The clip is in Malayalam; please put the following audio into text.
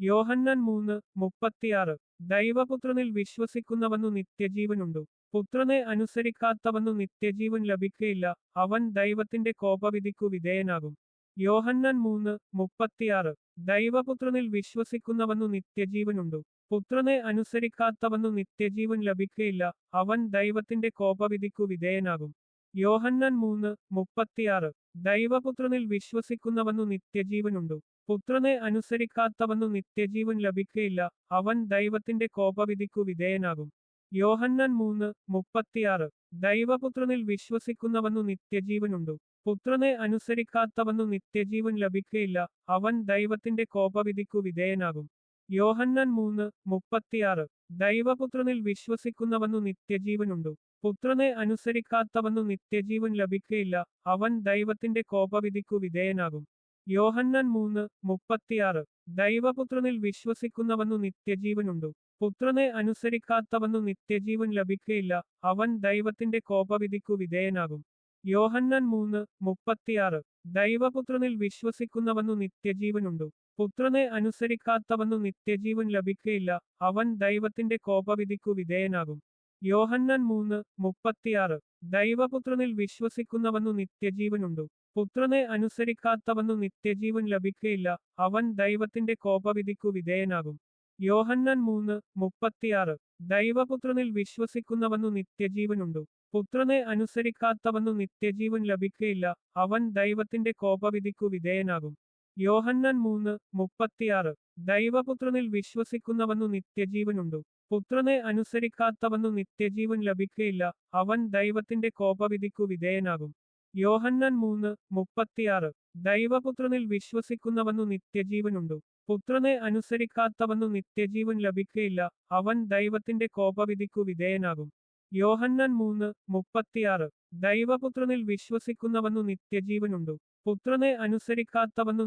യോഹന്നാൻ മൂന്ന് മുപ്പത്തിയാറ്. ദൈവപുത്രനിൽ വിശ്വസിക്കുന്നവന്നു നിത്യജീവനുണ്ടു. പുത്രനെ അനുസരിക്കാത്തവന്നു നിത്യജീവൻ ലഭിക്കയില്ല. അവൻ ദൈവത്തിന്റെ കോപവിധിക്കു വിധേയനാകും. യോഹന്നാൻ മൂന്ന് മുപ്പത്തിയാറ്. ദൈവപുത്രനിൽ വിശ്വസിക്കുന്നവന്നു നിത്യജീവനുണ്ടു. പുത്രനെ അനുസരിക്കാത്തവന്നു നിത്യജീവൻ ലഭിക്കയില്ല. അവൻ ദൈവത്തിന്റെ കോപവിധിക്കു വിധേയനാകും. യോഹന്നാൻ മൂന്ന് മുപ്പത്തിയാറ്. ദൈവപുത്രനിൽ വിശ്വസിക്കുന്നവന്നു നിത്യജീവനുണ്ടു. പുത്രനെ അനുസരിക്കാത്തവന്നു നിത്യജീവൻ ലഭിക്കയില്ല. അവൻ ദൈവത്തിന്റെ കോപവിധിക്കു വിധേയനാകും. യോഹന്നൻ മൂന്ന് മുപ്പത്തിയാറ്. ദൈവപുത്രനിൽ വിശ്വസിക്കുന്നവന്നു നിത്യജീവനുണ്ടു. പുത്രനെ അനുസരിക്കാത്തവന്നു നിത്യജീവൻ ലഭിക്കയില്ല. അവൻ ദൈവത്തിന്റെ കോപവിധിക്കു വിധേയനാകും. യോഹന്നൻ മൂന്ന് മുപ്പത്തിയാറ്. ദൈവപുത്രനിൽ വിശ്വസിക്കുന്നവന്നു നിത്യജീവനുണ്ടു? പുത്രനെ അനുസരിക്കാത്തവന്നു നിത്യജീവൻ ലഭിക്കയില്ല. അവൻ ദൈവത്തിന്റെ കോപവിധിക്കു വിധേയനാകും. യോഹന്നൻ മൂന്ന് മുപ്പത്തിയാറ്. ദൈവപുത്രനിൽ വിശ്വസിക്കുന്നവന്നു നിത്യജീവനുണ്ടു? പുത്രനെ അനുസരിക്കാത്തവന്നു നിത്യജീവൻ ലഭിക്കയില്ല. അവൻ ദൈവത്തിന്റെ കോപവിധിക്കു വിധേയനാകും. യോഹന്നാൻ മൂന്ന് മുപ്പത്തിയാറ്. ദൈവപുത്രനിൽ വിശ്വസിക്കുന്നവന്നു നിത്യജീവനുണ്ടു. പുത്രനെ അനുസരിക്കാത്തവന്നു നിത്യജീവൻ ലഭിക്കയില്ല. അവൻ ദൈവത്തിന്റെ കോപവിധിക്കു വിധേയനാകും. യോഹന്നാൻ മൂന്ന് മുപ്പത്തിയാറ്. ദൈവപുത്രനിൽ വിശ്വസിക്കുന്നവന്നു നിത്യജീവനുണ്ടു. പുത്രനെ അനുസരിക്കാത്തവന്നു നിത്യജീവൻ ലഭിക്കയില്ല. അവൻ ദൈവത്തിന്റെ കോപവിധിക്കു വിധേയനാകും. യോഹന്നാൻ മൂന്ന് മുപ്പത്തിയാറ്. ദൈവപുത്രനിൽ വിശ്വസിക്കുന്നവന്നു നിത്യജീവനുണ്ടു? പുത്രനെ അനുസരിക്കാത്തവന്നു നിത്യജീവൻ ലഭിക്കയില്ല. അവൻ ദൈവത്തിന്റെ കോപവിധിക്കു വിധേയനാകും. യോഹന്നൻ മൂന്ന് മുപ്പത്തിയാറ്. ദൈവപുത്രനിൽ വിശ്വസിക്കുന്നവന്നു നിത്യജീവനുണ്ടു? പുത്രനെ അനുസരിക്കാത്തവന്നു നിത്യജീവൻ ലഭിക്കയില്ല. അവൻ ദൈവത്തിന്റെ കോപവിധിക്കു വിധേയനാകും. യോഹന്നാൻ മൂന്ന് മുപ്പത്തിയാറ്. ദൈവപുത്രനിൽ വിശ്വസിക്കുന്നവന്നു നിത്യജീവനുണ്ടു. പുത്രനെ അനുസരിക്കാത്തവന്നു നിത്യജീവൻ ലഭിക്കയില്ല. അവൻ ദൈവത്തിന്റെ കോപവിധിക്കു വിധേയനാകും. യോഹന്നാൻ മൂന്ന് മുപ്പത്തിയാറ്. ദൈവപുത്രനിൽ വിശ്വസിക്കുന്നവന്നു നിത്യജീവനുണ്ടു. പുത്രനെ അനുസരിക്കാത്തവന്നു